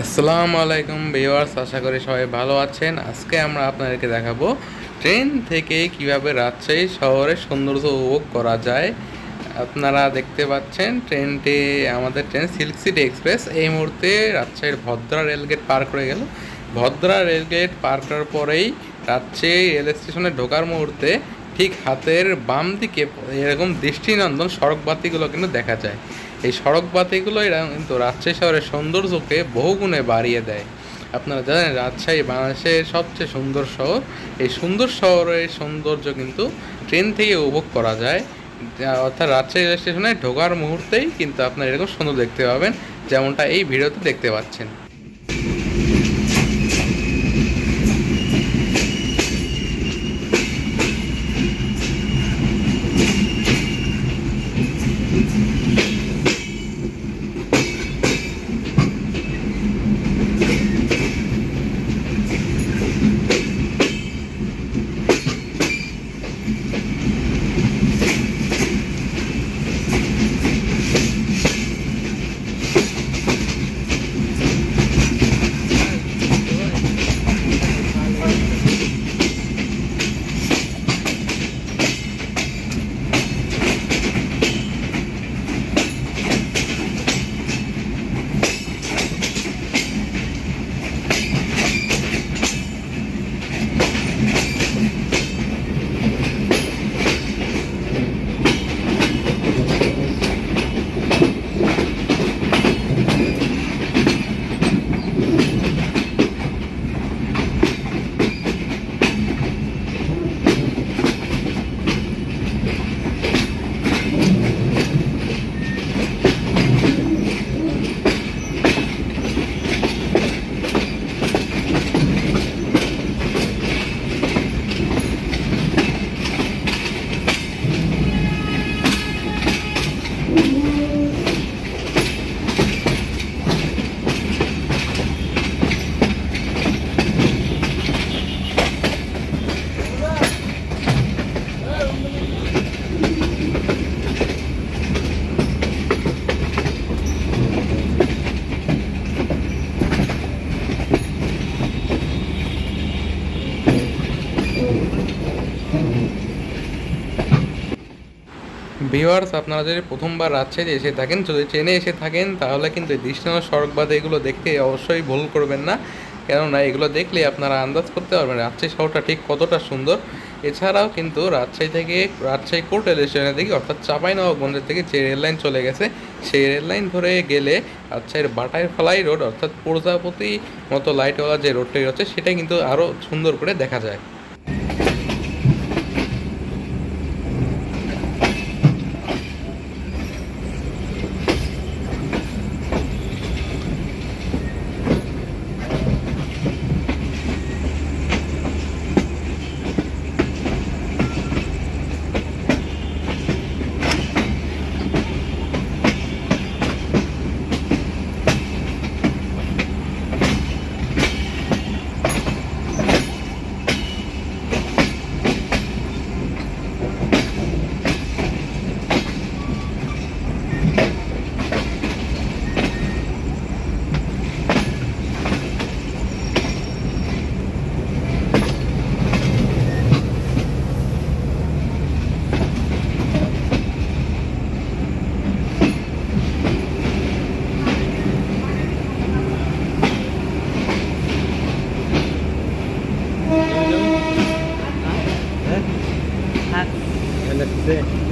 আসসালামু আলাইকুম ভিউয়ার্স, আশা করি সবাই ভালো আছেন। আজকে আমরা আপনাদেরকে দেখাবো ট্রেন থেকে কীভাবে রাজশাহী শহরের সৌন্দর্য উপভোগ করা যায়। আপনারা দেখতে পাচ্ছেন ট্রেনটি, আমাদের ট্রেন সিল্ক সিটি এক্সপ্রেস। এই মুহূর্তে রাজশাহীর ভদ্রা রেলগেট পার করে গেল। ভদ্রা রেলগেট পার করার পরেই রাজশাহী রেল স্টেশনে ঢোকার মুহূর্তে ঠিক হাতের বাম দিকে এরকম দৃষ্টিনন্দন সড়ক বাতিগুলো কিন্তু দেখা যায়। এই সড়ক এরা কিন্তু রাজশাহী শহরের সৌন্দর্যকে বহুগুণে বাড়িয়ে দেয়। আপনারা জানেন রাজশাহী বাংলাদেশের সবচেয়ে সুন্দর শহর। এই সুন্দর শহরের সৌন্দর্য কিন্তু ট্রেন থেকে উপভোগ করা যায়। অর্থাৎ রাজশাহী রেল স্টেশনে ঢোকার মুহূর্তেই কিন্তু আপনারা এরকম সুন্দর দেখতে পাবেন, যেমনটা এই ভিডিওতে দেখতে পাচ্ছেন। ভিউয়ার্স আপনারা যদি প্রথমবার রাজশাহী এসে থাকেন, যদি ট্রেনে এসে থাকেন, তাহলে কিন্তু দৃষ্টান্ত সড়ক বাদে এগুলো দেখতে অবশ্যই ভুল করবেন না। কেননা এগুলো দেখলে আপনারা আন্দাজ করতে পারবেন রাজশাহী শহরটা ঠিক কতটা সুন্দর। এছাড়াও কিন্তু রাজশাহী থেকে, রাজশাহী কোর্ট রেল স্টেশনের দিকে, অর্থাৎ চাঁপাইনবাবগঞ্জের থেকে যে রেললাইন চলে গেছে, সেই রেললাইন ধরে গেলে রাজশাহীর বাটাই ফলাই রোড, অর্থাৎ প্রজাপতি মতো লাইটওয়ালা যে রোডটি রয়েছে সেটা কিন্তু আরও সুন্দর করে দেখা যায়। 对。